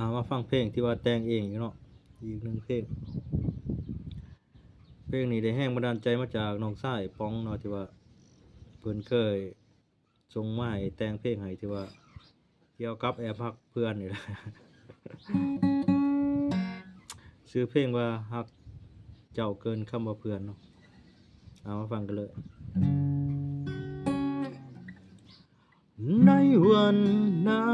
เอามาฟังเพลงที่ว่าแต่งเองเนาะอีกหนึ่งเพลง เพลงนี้ได้แห้งบันดาลใจมาจากน้องชายป้องเนาะที่ว่าเพิ่นเคยส่งมาให้แต่งเพลงให้ที่ว่าเกี่ยวกับแอบฮักเพื่อนนี่แหละชื่อเพลงว่าฮักเจ้าเกินคำว่าเพื่อนเนาะเอามาฟังกันเลย ในวันนั้น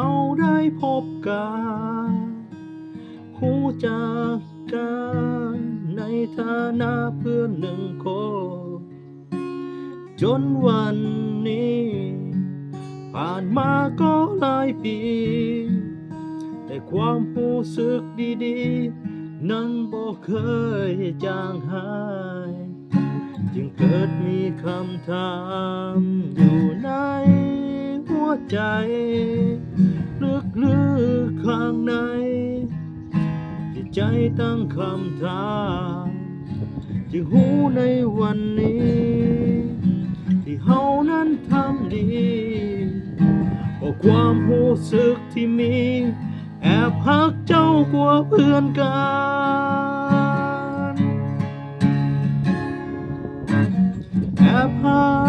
ฮาได้พบกันหูจากกันในฐานะเพื่อนหนึ่งคน จนวันนี้ ผ่านมาก็หลายปี แต่ความรู้สึกดีๆ นั้นบ่เคยจางหาย จึงเกิดมีคำถามอยู่ในหัวใจ ลึกข้างในที่ใจตั้งคำถามจึงหูในวันนี้ ที่เฮานั้นทำดีเพราะความรู้สึกที่มี แอบหักเจ้ากว่าเพื่อนกันแอบหัก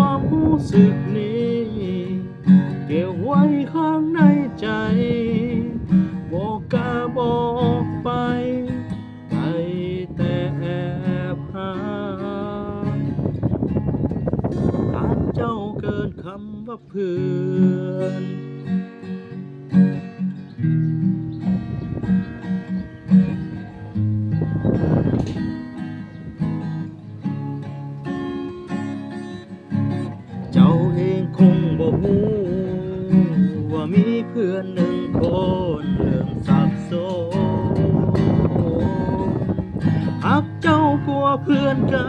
ความรู้สึกนี้ เก็บไว้ข้างในใจ บอกกาบอกไปได้แต่แอบหาอาจเจ้าเกินคำว่าเพื่อน เจ้าเองคงบ่ฮู้ว่ามีเพื่อนหนึ่งคนเรื่องสับสนหักเจ้ากลัวเพื่อนกั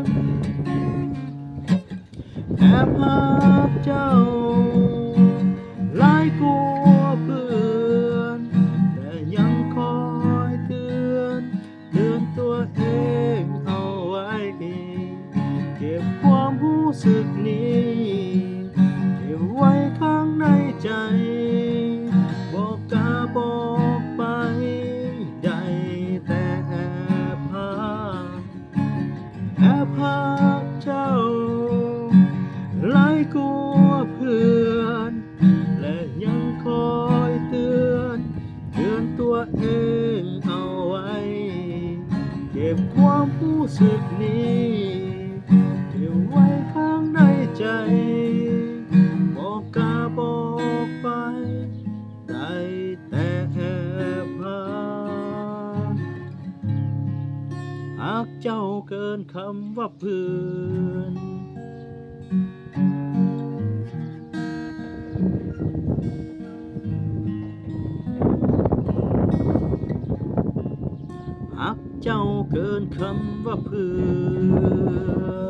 นแอบหักเจ้า กลัวเพื่อน และยังคอยเตือนเตือนตัวเองเอาไว้ เก็บความรู้สึกนี้เก็บไว้ข้างในใจบอกก้าบอกไปได้แต่แอบหาหากเจ้าเกินคำว่าเพื่อน เจ้าเกินคำว่าเพื่อน